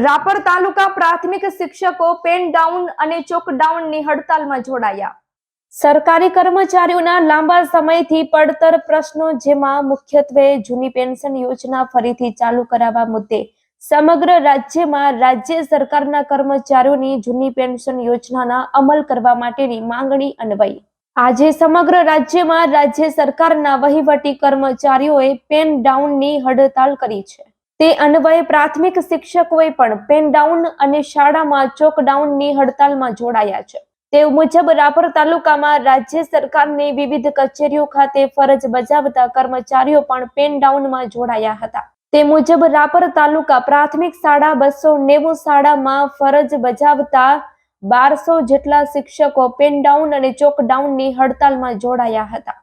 રાપર તાલુકા પ્રાથમિક શિક્ષકો pen down અને ચોક ડાઉનની હડતાલમાં જોડાયા. સરકારી કર્મચારીઓના લાંબા સમયથી પડતર પ્રશ્નો જેમાં મુખ્યત્વે જૂની પેન્શન યોજના ફરીથી ચાલુ કરાવવા મુદ્દે સમગ્ર રાજ્યમાં રાજ્ય સરકારના કર્મચારીઓની જૂની પેન્શન યોજનાના અમલ કરવા માટેની માંગણી અન્વયી. આજે સમગ્ર રાજ્યમાં રાજ્ય સરકારના વહીવટી કર્મચારીઓએ પેન ડાઉનની હડતાલ કરી છે. તે અન્વયે પ્રાથમિક શિક્ષકોએ પણ પેન ડાઉન અને શાળામાં ચોક ડાઉનની હડતાલમાં જોડાયા છે. તે મુજબ રાપર તાલુકામાં રાજ્ય સરકારની વિવિધ કચેરીઓ ખાતે ફરજ બજાવતા કર્મચારીઓ પણ પેન ડાઉનમાં જોડાયા હતા. તે મુજબ રાપર તાલુકા પ્રાથમિક શાળા બસો નેવું શાળામાં ફરજ બજાવતા બારસો જેટલા શિક્ષકો પેન ડાઉન અને ચોક ડાઉનની હડતાલમાં જોડાયા હતા.